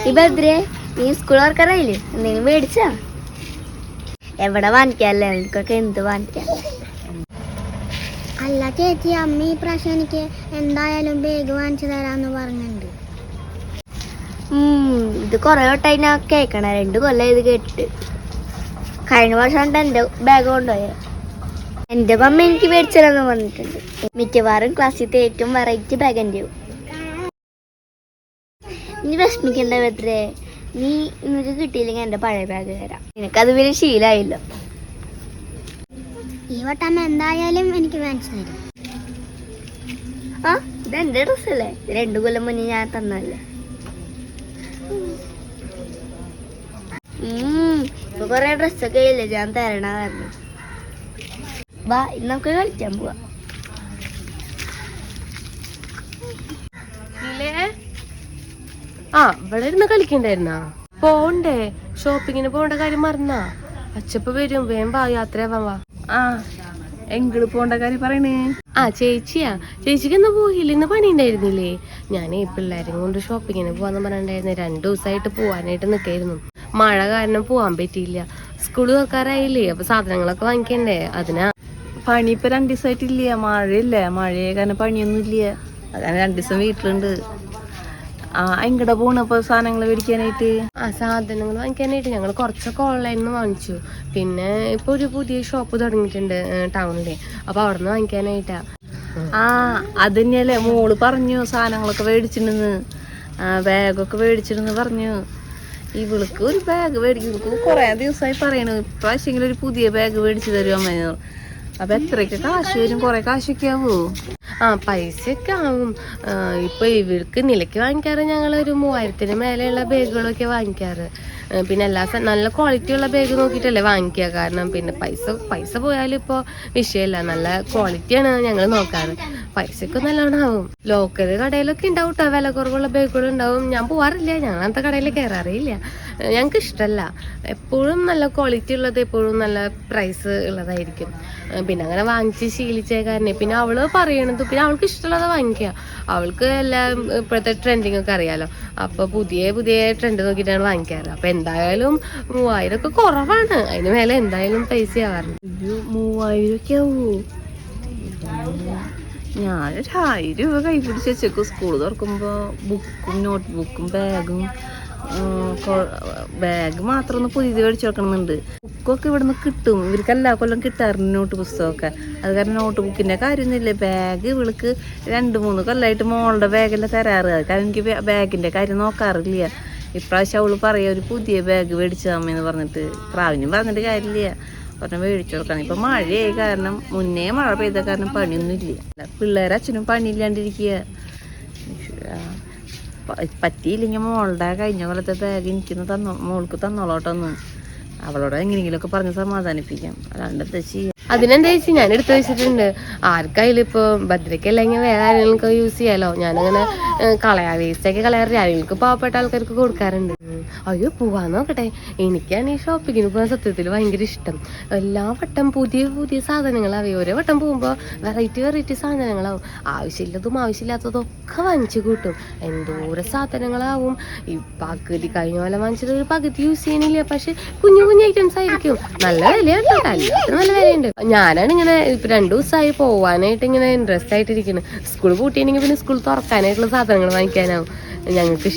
ഈ നീ സ്കൂൾ വർക്കറായില്ലേ എന്തെങ്കിലും മേടിച്ചാ? എവിടെ വാങ്ങിക്കാല്ലേ? എനിക്കൊക്കെ എന്ത് വാങ്ങിക്കാം അല്ല ചേച്ചി അമ്മ ഈ പ്രാവശ്യം എനിക്ക് എന്തായാലും ബാഗ് വാങ്ങിച്ചു തരാന്ന് പറഞ്ഞിട്ടുണ്ട്. ഇത് കൊറേ വട്ടായി ഞാൻ കേക്കണ. രണ്ട് കൊല്ലം ഇത് കേട്ടിട്ട്. കഴിഞ്ഞ വർഷം എന്റെ എന്റെ ബാഗ് കൊണ്ടുപോയത് എന്റെ മമ്മ എനിക്ക് മേടിച്ചതെന്ന് പറഞ്ഞിട്ടുണ്ട്. മിക്കവാറും ക്ലാസ്സിലത്തെ ഏറ്റവും വെറൈറ്റി ബാഗ് എന്റെ നീ വിഷമിക്കണ്ട വെത്രേ നീ നിനക്ക് കിട്ടിയില്ലെങ്കിൽ എന്റെ പഴയ ബാഗ് തരാം. നിനക്കത് പിന്നെ ശീലമായില്ലോ ഈ വട്ടം എന്തായാലും എനിക്ക് തരും. ആ ഇത് എന്റെ ഡ്രസ്സല്ലേ അല്ലേ രണ്ടു കൊല്ലം മുന്നേ ഞാൻ തന്നല്ലേ ഉം, ഇപ്പൊ കൊറേ ഡ്രസ്സൊക്കെ ഇല്ലേ? ഞാൻ തരണ കാരണം വാ ഇന്ന് നമുക്ക് കളിക്കാൻ പോവാ. ആ ഇവിടെ ഇരുന്ന് കളിക്കണ്ടായിരുന്നാ? പോണ്ടേ ഷോപ്പിങ്ങിന് പോണ്ട കാര്യം മറന്നാ? അച്ചപ്പ വരും വേം വാ യാത്രയാവാൻ വാ. ആ എങ്കിൾ പോണ്ട കാര്യം പറയണേ. ആ ചേച്ചിയാ. ചേച്ചിക്ക് ഇന്ന് പോയില്ല? ഇന്ന് പണി ഉണ്ടായിരുന്നില്ലേ? ഞാൻ ഈ പിള്ളേരും കൊണ്ട് ഷോപ്പിങ്ങിന് പോവാന്ന് പറഞ്ഞിട്ടുണ്ടായിരുന്നു. രണ്ടു ദിവസമായിട്ട് പോവാനായിട്ട് നിൽക്കായിരുന്നു. മഴ കാരണം പോവാൻ പറ്റിയില്ല. സ്കൂൾ തുറക്കാറായില്ലേ? അപ്പൊ സാധനങ്ങളൊക്കെ വാങ്ങിക്കണ്ടേ? അതിനാ പണി ഇപ്പൊ രണ്ടു ദിവസമായിട്ടില്ല മഴയില്ല? മഴയെ കാരണം പണിയൊന്നും ഇല്ല? അതാണ് രണ്ടു ദിവസം വീട്ടിലുണ്ട്. ആ എങ്ങടെ പോണ് ഇപ്പൊ സാധനങ്ങൾ മേടിക്കാനായിട്ട്? ആ സാധനങ്ങൾ വാങ്ങിക്കാനായിട്ട് ഞങ്ങൾ കുറച്ചൊക്കെ ഓൺലൈനിൽ നിന്ന് വാങ്ങിച്ചു. പിന്നെ ഇപ്പൊ ഒരു പുതിയ ഷോപ്പ് തുടങ്ങിയിട്ടുണ്ട് ടൗണിലെ അപ്പൊ അവിടെ നിന്ന് വാങ്ങിക്കാനായിട്ടാ. ആ അത് തന്നെയല്ലേ മോൾ പറഞ്ഞു സാധനങ്ങളൊക്കെ മേടിച്ചിട്ടുണ്ടെന്ന് ബാഗൊക്കെ മേടിച്ചിട്ടുണ്ടെന്ന് പറഞ്ഞു. ഇവൾക്ക് ഒരു ബാഗ് മേടിക്കും. കുറേ ദിവസമായി പറയണു ഇപ്രാവശ്യമെങ്കിലും ഒരു പുതിയ ബാഗ് മേടിച്ചു തരും അമ്മ? അപ്പൊ എത്രയൊക്കെ കാശ് വരും? കുറെ കാശൊക്കെ ആവോ? ആ പൈസയൊക്കെ ആവും ഇപ്പൊ ഇവർക്ക് നിലയ്ക്ക് വാങ്ങിക്കാറ് ഞങ്ങൾ ഒരു മൂവായിരത്തിന് മേലെയുള്ള ബാഗുകളൊക്കെ വാങ്ങിക്കാറ്. പിന്നെ എല്ലാ നല്ല ക്വാളിറ്റി ഉള്ള ബാഗ് നോക്കിയിട്ടല്ലേ വാങ്ങിക്കുക. കാരണം പിന്നെ പൈസ പൈസ പോയാലും ഇപ്പോൾ വിഷയമല്ല. നല്ല ക്വാളിറ്റിയാണ് ഞങ്ങൾ നോക്കാറ്. പൈസയൊക്കെ നല്ലോണം ആവും ലോക്കൽ കടയിലൊക്കെ ഉണ്ടാവും കേട്ടോ വില കുറവുള്ള ബേക്കുകൾ ഉണ്ടാവും. ഞാൻ പോവാറില്ല ഞാൻ അങ്ങനത്തെ കടയിൽ കയറാറില്ല ഞങ്ങൾക്ക് ഇഷ്ടമല്ല എപ്പോഴും നല്ല ക്വാളിറ്റി ഉള്ളത് എപ്പോഴും നല്ല പ്രൈസ് ഉള്ളതായിരിക്കും. പിന്നെ അങ്ങനെ വാങ്ങിച്ച് ശീലിച്ച കാരണം. പിന്നെ അവൾ പറയണത് പിന്നെ അവൾക്ക് ഇഷ്ടമുള്ളത് വാങ്ങിക്കുക. അവൾക്ക് എല്ലാം ഇപ്പോഴത്തെ ട്രെൻഡിങ് ഒക്കെ അറിയാലോ. അപ്പൊ പുതിയ പുതിയ ട്രെൻഡ് നോക്കിയിട്ടാണ് വാങ്ങിക്കാറ്. അപ്പൊ എന്തായാലും മൂവായിരം ഒക്കെ കുറവാണ്. അതിന് മേലെ എന്തായാലും പൈസ ആവാറുണ്ട് മൂവായിരം ഒക്കെ ആവൂ. ഞാനൊരു ആയിരം രൂപ കൈ പിടിച്ച് വെച്ചേക്കും. സ്കൂൾ തുറക്കുമ്പോൾ ബുക്കും നോട്ട് ബുക്കും ബാഗും ബാഗ് മാത്രം ഒന്ന് പുതിയത് മേടിച്ച് വെക്കണമെന്നുണ്ട്. ബുക്കൊക്കെ ഇവിടെ നിന്ന് കിട്ടും. ഇവർക്ക് എല്ലാ കൊല്ലം കിട്ടാറുണ്ട് നോട്ട് പുസ്തകമൊക്കെ. അത് കാരണം നോട്ട് ബുക്കിന്റെ കാര്യമൊന്നുമില്ല. ബാഗ് ഇവൾക്ക് രണ്ട് മൂന്ന് കൊല്ലമായിട്ട് മോളുടെ ബാഗെല്ലാം തരാറ്. കാരണം എനിക്ക് ബാഗിന്റെ കാര്യം നോക്കാറില്ല. ഇപ്രാവശ്യം അവൾ പറയുക ഒരു പുതിയ ബാഗ് മേടിച്ചു അമ്മയെന്ന് പറഞ്ഞിട്ട്. പ്രാവിനും പറഞ്ഞിട്ട് കാര്യമില്ല. പറഞ്ഞ മേടിച്ചു കൊടുക്കണം ഇപ്പൊ മഴയായി കാരണം മുന്നേ മഴ പെയ്ത കാരണം പണിയൊന്നും ഇല്ല. പിള്ളേരെ അച്ഛനും പണിയില്ലാണ്ടിരിക്കുക പറ്റിയില്ലെങ്കിൽ മോളുടെ കഴിഞ്ഞ കൊല്ലത്തെ ബാഗ് എനിക്കൊന്ന് തന്നോ മോൾക്ക് തന്നോളോട്ടൊന്ന് അവളോട് എങ്ങനെയെങ്കിലുമൊക്കെ പറഞ്ഞ് സമാധാനിപ്പിക്കാം. അല്ലാണ്ട് എന്താ അതിനെന്താ ചേച്ചി? ഞാൻ എടുത്തു വെച്ചിട്ടുണ്ട്. ആർക്കായാലും ഇപ്പൊ ഭദ്രയ്ക്ക് അല്ലെങ്കിൽ വേറെ ആരെങ്കിലും യൂസ് ചെയ്യാലോ? ഞാനങ്ങനെ കളയാ വേസ്റ്റ് ഒക്കെ കളയാറില്ല ആരെങ്കിലും പാവപ്പെട്ട ആൾക്കാർക്ക് കൊടുക്കാറുണ്ട്. അയ്യോ പോവാൻ നോക്കട്ടെ. എനിക്കാണ് ഈ ഷോപ്പിങ്ങിന് പോകാൻ സത്യത്തിൽ ഭയങ്കര ഇഷ്ടം. എല്ലാ വട്ടം പുതിയ പുതിയ സാധനങ്ങളാവേ. ഓരോ വട്ടം പോകുമ്പോൾ വെറൈറ്റി വെറൈറ്റി സാധനങ്ങളാവും. ആവശ്യമില്ലതും ആവശ്യമില്ലാത്തതും ഒക്കെ വാങ്ങിച്ചു കൂട്ടും. എന്തോരം സാധനങ്ങളാവും. ഈ പകുതി കഴിഞ്ഞ പോലെ വാങ്ങിച്ചത് ഒരു പകുതി യൂസ് ചെയ്യണില്ല പക്ഷെ കുഞ്ഞു കുഞ്ഞു ഐറ്റംസ് ആയിരിക്കും. നല്ല വിലയുണ്ട് നല്ല വിലയുണ്ട്. ഞാനാണ് ഇങ്ങനെ ഇപ്പൊ രണ്ടു ദിവസമായി പോവാനായിട്ട് ഇങ്ങനെ ഇൻട്രസ്റ്റ് ആയിട്ടിരിക്കുന്നത് സ്കൂൾ പൂട്ടിയില്ലെങ്കിൽ പിന്നെ സ്കൂൾ തുറക്കാനായിട്ടുള്ള സാധനങ്ങൾ വാങ്ങിക്കാനാവും. ഞങ്ങൾക്ക്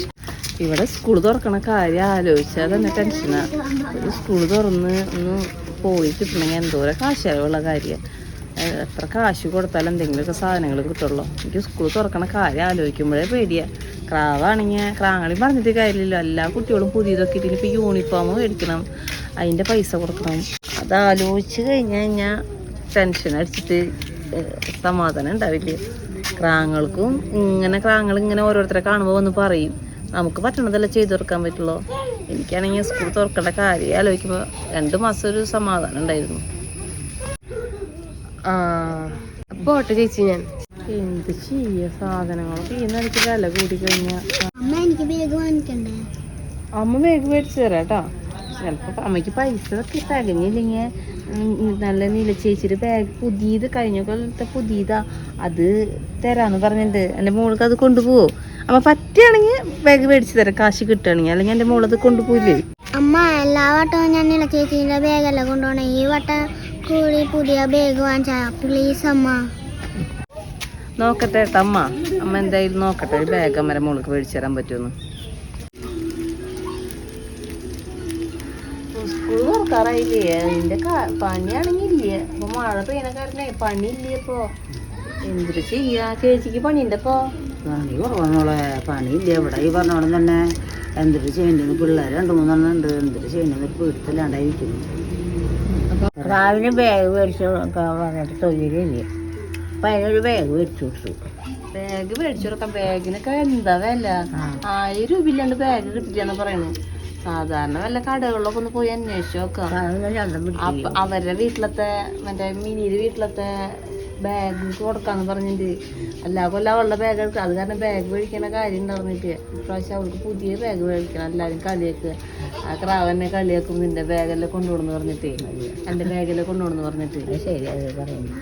ഇവിടെ സ്കൂൾ തുറക്കണ കാര്യം ആലോചിച്ചാൽ തന്നെ ടെൻഷനാണ് സ്കൂൾ തുറന്ന് ഒന്ന് പോയി കിട്ടണമെങ്കിൽ എന്തോരം കാശായുള്ള കാര്യം. എത്ര കാശ് കൊടുത്താലും എന്തെങ്കിലുമൊക്കെ സാധനങ്ങൾ കിട്ടുള്ളൂ. എനിക്ക് സ്കൂൾ തുറക്കണ കാര്യം ആലോചിക്കുമ്പോഴേ പേടിയാ. ക്രാവാണെങ്കിൽ ക്രാങ്ങളി പറഞ്ഞിട്ട് കാര്യമില്ലല്ലോ. എല്ലാ കുട്ടികളും പുതിയതൊക്കെ ഇട്ടിട്ട് ഇപ്പോൾ യൂണിഫോം മേടിക്കണം. അതിന്റെ പൈസ കൊടുക്കണം. അത് ആലോചിച്ച് കഴിഞ്ഞ് കഴിഞ്ഞാൽ ടെൻഷൻ അടിച്ചിട്ട് സമാധാനം ഉണ്ടാവില്ല. ക്രാങ്ങൾക്കും ഇങ്ങനെ ക്രാങ്ങൾ ഇങ്ങനെ ഓരോരുത്തരെ കാണുമ്പോൾ വന്ന് പറയും നമുക്ക് പറ്റണതല്ല ചെയ്തു തീർക്കാൻ പറ്റുള്ളൂ? എനിക്കാണെങ്കിൽ സ്കൂൾ തുറക്കേണ്ട കാര്യം ആലോചിക്കുമ്പോൾ രണ്ട് മാസം ഒരു സമാധാനം ഉണ്ടായിരുന്നു. ആ പോട്ടെ ചേച്ചി ഞാൻ. എന്ത് ചെയ്യ സാധനങ്ങളൊക്കെ ഈ നിലയ്ക്ക് വില കൂടി കഴിഞ്ഞാൽ അമ്മ എനിക്ക് ബാഗ് വാങ്ങിക്കണ്ടേ? അമ്മ വേഗം മേടിച്ചു തരാം കേട്ടോ. ചിലപ്പോൾ അമ്മയ്ക്ക് പൈസ ഒക്കെ തികഞ്ഞില്ലെങ്കിൽ നല്ല നിലച്ചേച്ചിട്ട് ബാഗ് പുതിയത് കഴിഞ്ഞ കൊല്ലത്തെ പുതിയതാ അത് തരാന്ന് പറഞ്ഞിട്ടുണ്ട്. എന്റെ മോൾക്ക് അത് കൊണ്ടുപോവോ? അമ്മ പറ്റുകയാണെങ്കിൽ ബാഗ് മേടിച്ചു തരാം കാശ് കിട്ടുകയാണെങ്കിൽ അല്ലെങ്കിൽ എന്റെ അത് കൊണ്ടുപോയില്ലേ? അമ്മ എല്ലാ വട്ടവും ഞാൻ നില ചേച്ചീന്റെ ബാഗല്ല കൊണ്ടുപോകണേ ഈ വട്ടം കൂടി പുതിയ ബാഗ് വാങ്ങിച്ചാ പ്ലീസ് അമ്മ. നോക്കട്ടെ ഏട്ടാ അമ്മ. അമ്മ എന്തായാലും നോക്കട്ടെ ഒരു ബാഗ് അമ്മരെ മോൾക്ക് മേടിച്ചു തരാൻ പറ്റുമെന്ന് സ്കൂൾ തുറക്കാറായില്ലേ? അതിന്റെ പണിയാണെങ്കിൽ ഇല്ല അപ്പൊ മഴ പെയ്യണ കാരണേ പണി ഇല്ലേ ഇപ്പൊ എന്തിട്ട് ചെയ്യാ? ചേച്ചിക്ക് പണിയുണ്ട് ഇപ്പൊ പണി കുറവാണോളെ പണിയില്ല. ഇവിടെ ഈ പറഞ്ഞോളം തന്നെ എന്തിട്ട് ചെയ്യണ്ടെന്ന് പിള്ളേർ രണ്ട് മൂന്നെണ്ണം ഉണ്ട്. എന്തിട്ട് ചെയ്യണ്ടെന്ന് പിടുത്തല്ലാണ്ടായിരിക്കുന്നു. രാവിലെ ബാഗ് മേടിച്ചു പറഞ്ഞിട്ട് തൊഴിലില്ല അപ്പൊ അതിനൊരു ബാഗ് മേടിച്ചു കൊടുത്തു. ബാഗ് മേടിച്ചു കൊടുക്കാം ബാഗിനൊക്കെ എന്താ വില? ആയിരം രൂപ ഇല്ലാണ്ട് ബാഗ് കിട്ടിയാന്ന് പറയണു. സാധാരണ വല്ല കടകളിലൊക്കെ ഒന്ന് പോയി അന്വേഷിച്ചു നോക്കാം. അവരുടെ വീട്ടിലത്തെ മറ്റേ മിനിയുടെ വീട്ടിലത്തെ ബാഗ് കൊടുക്കാന്ന് പറഞ്ഞിട്ട് എല്ലാ കൊല്ലം അവളുടെ ബാഗ് എടുക്കുക അത് കാരണം ബാഗ് മേടിക്കണ കാര്യം ഉണ്ടായിരുന്നിട്ട് ഇപ്രാവശ്യം അവൾക്ക് പുതിയ ബാഗ് മേടിക്കണം എല്ലാവരും കളിയാക്കുക ആ ക്രാവനെ കളിയാക്കും നിന്റെ ബാഗെല്ലാം കൊണ്ടുപോകണമെന്ന് പറഞ്ഞിട്ട്. എന്റെ ബാഗെല്ലാം കൊണ്ടുപോകണമെന്ന് പറഞ്ഞിട്ട്. ശരി അത് പറയുന്നു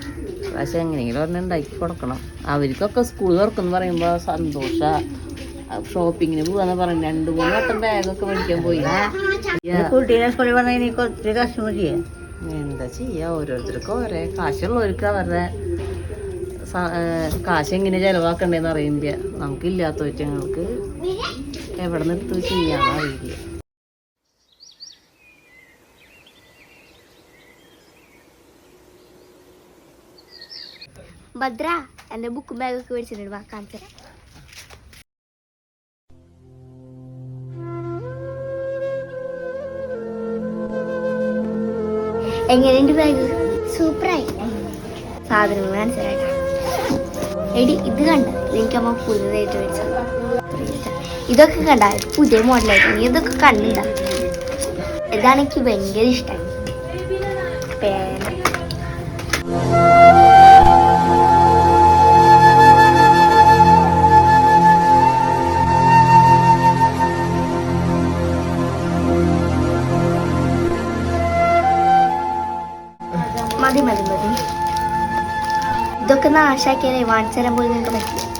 പക്ഷെ എങ്ങനെയെങ്കിലും ഒരെണ്ണം ഉണ്ടാക്കി കൊടുക്കണം. അവർക്കൊക്കെ സ്കൂൾ തുറക്കുന്നു പറയുമ്പോൾ സന്തോഷ. ഷോപ്പിങ്ങിന് പോവാന്ന് പറഞ്ഞു. രണ്ടു മൂന്ന് വട്ടം ബാഗൊക്കെ മേടിക്കാൻ പോയി. കുട്ടീനെ സ്കൂളിൽ പറഞ്ഞാൽ എനിക്ക് ഒത്തിരി കഷ്ടം ചെയ്യാം. എന്താ ചെയ്യാ? ഓരോരുത്തർക്കും ഓരോ കാശുള്ളവർക്ക് അവരുടെ കാശ് എങ്ങനെ ചെലവാക്കണ്ടേന്ന് അറിയില്ല. നമുക്കില്ലാത്ത ഞങ്ങൾക്ക് എവിടെ നിന്ന് എടുത്ത് ചെയ്യാന്ന് അറിയില്ല. ഭദ്ര എന്റെ ബുക്കും ബാഗൊക്കെ മേടിച്ചിട്ടുണ്ട്. വാ കാണിച്ചു എങ്ങനെയുണ്ട് ബാഗ് സൂപ്പറായി. സാധനങ്ങൾ മനസ്സിലായിട്ടാണ് എടി ഇത് കണ്ട. എനിക്കമ്മ പുതിയതായിട്ട് മേടിച്ചത്. ഇതൊക്കെ കണ്ട പുതിയ മോഡലായിട്ട്. നീ ഇതൊക്കെ കണ്ടില്ല ഇതാണ് എനിക്ക് ഭയങ്കര ഇഷ്ടം. പേന. ഇതൊക്കെ നാശാക്കിയാലേ വാങ്ങിച്ചു തരാൻ പോലും നിങ്ങൾക്ക് പറ്റില്ല